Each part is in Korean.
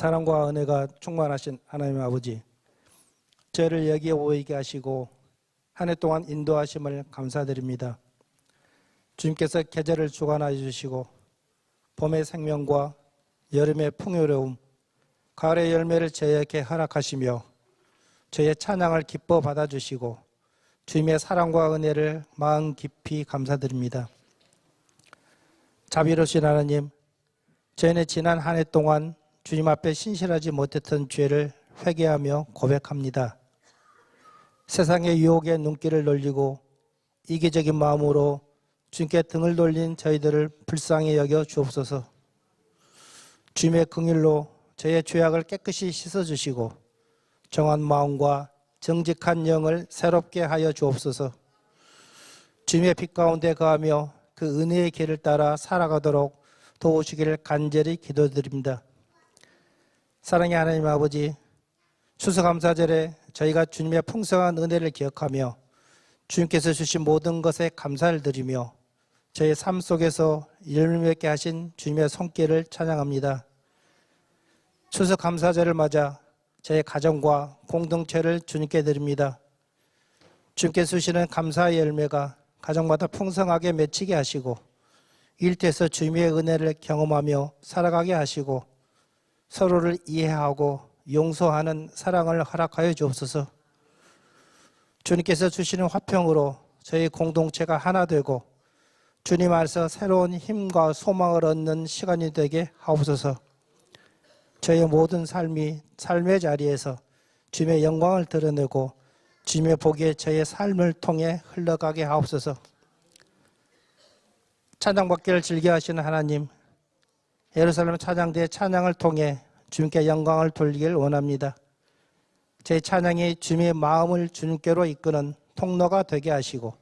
사랑과 은혜가 충만하신 하나님 아버지, 저를 여기에 오게 하시고 한 해 동안 인도하심을 감사드립니다. 주님께서 계절을 주관하여 주시고 봄의 생명과 여름의 풍요로움, 가을의 열매를 저에게 허락하시며 저의 찬양을 기뻐 받아주시고 주님의 사랑과 은혜를 마음 깊이 감사드립니다. 자비로우신 하나님, 저희는 지난 한 해 동안 주님 앞에 신실하지 못했던 죄를 회개하며 고백합니다. 세상의 유혹에 눈길을 돌리고 이기적인 마음으로 주님께 등을 돌린 저희들을 불쌍히 여겨 주옵소서. 주님의 긍휼로 저의 죄악을 깨끗이 씻어 주시고 정한 마음과 정직한 영을 새롭게 하여 주옵소서. 주님의 빛 가운데 거하며 그 은혜의 길을 따라 살아가도록 도우시기를 간절히 기도드립니다. 사랑의 하나님 아버지, 추수감사절에 저희가 주님의 풍성한 은혜를 기억하며 주님께서 주신 모든 것에 감사를 드리며 저희 삶 속에서 열매 맺게 하신 주님의 손길을 찬양합니다. 추수감사절을 맞아 저희 가정과 공동체를 주님께 드립니다. 주님께서 주시는 감사의 열매가 가정마다 풍성하게 맺히게 하시고 일터에서 주님의 은혜를 경험하며 살아가게 하시고 서로를 이해하고 용서하는 사랑을 허락하여 주옵소서. 주님께서 주시는 화평으로 저희 공동체가 하나 되고 주님 안에서 새로운 힘과 소망을 얻는 시간이 되게 하옵소서. 저의 모든 삶이 삶의 자리에서 주님의 영광을 드러내고 주님의 복이 저의 삶을 통해 흘러가게 하옵소서. 찬양받기를 즐겨 하시는 하나님, 예루살렘 찬양대의 찬양을 통해 주님께 영광을 돌리길 원합니다. 제 찬양이 주님의 마음을 주님께로 이끄는 통로가 되게 하시고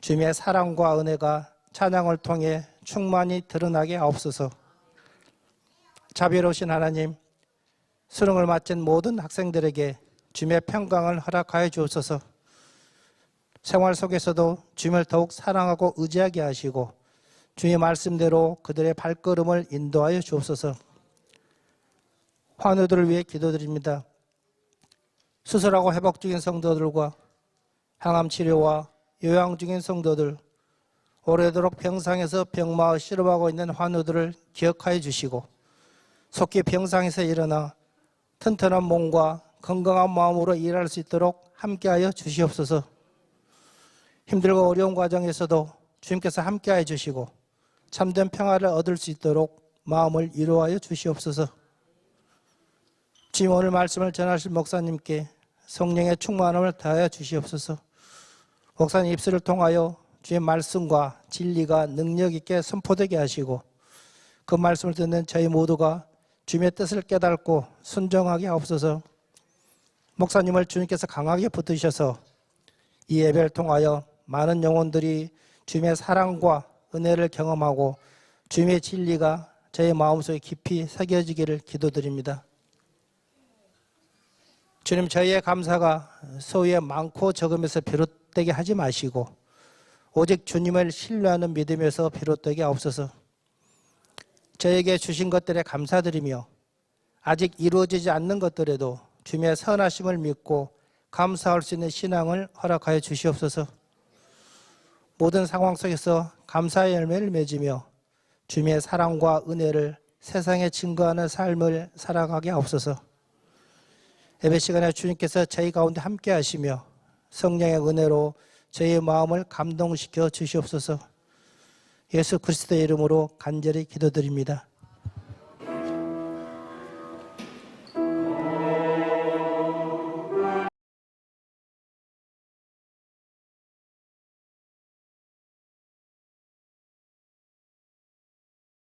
주님의 사랑과 은혜가 찬양을 통해 충만히 드러나게 하옵소서. 자비로우신 하나님, 수능을 마친 모든 학생들에게 주님의 평강을 허락하여 주옵소서. 생활 속에서도 주님을 더욱 사랑하고 의지하게 하시고 주의 말씀대로 그들의 발걸음을 인도하여 주옵소서. 환우들을 위해 기도드립니다. 수술하고 회복 중인 성도들과 항암 치료와 요양 중인 성도들, 오래도록 병상에서 병마와 실험하고 있는 환우들을 기억하여 주시고 속히 병상에서 일어나 튼튼한 몸과 건강한 마음으로 일할 수 있도록 함께하여 주시옵소서. 힘들고 어려운 과정에서도 주님께서 함께하여 주시고 참된 평화를 얻을 수 있도록 마음을 이루하여 주시옵소서. 지금 오늘 말씀을 전하실 목사님께 성령의 충만함을 다하여 주시옵소서. 목사님 입술을 통하여 주의 말씀과 진리가 능력 있게 선포되게 하시고 그 말씀을 듣는 저희 모두가 주님의 뜻을 깨닫고 순종하게 하옵소서. 목사님을 주님께서 강하게 붙드셔서 이 예배를 통하여 많은 영혼들이 주님의 사랑과 은혜를 경험하고 주님의 진리가 저의 마음속에 깊이 새겨지기를 기도드립니다. 주님 저희의 감사가 소위에 많고 적음에서 비롯되게 하지 마시고 오직 주님을 신뢰하는 믿음에서 비롯되게 하옵소서. 저에게 주신 것들에 감사드리며 아직 이루어지지 않는 것들에도 주님의 선하심을 믿고 감사할 수 있는 신앙을 허락하여 주시옵소서. 모든 상황 속에서 감사의 열매를 맺으며 주님의 사랑과 은혜를 세상에 증거하는 삶을 살아가게 하옵소서. 예배 시간에 주님께서 저희 가운데 함께 하시며 성령의 은혜로 저희의 마음을 감동시켜 주시옵소서. 예수 그리스도의 이름으로 간절히 기도드립니다.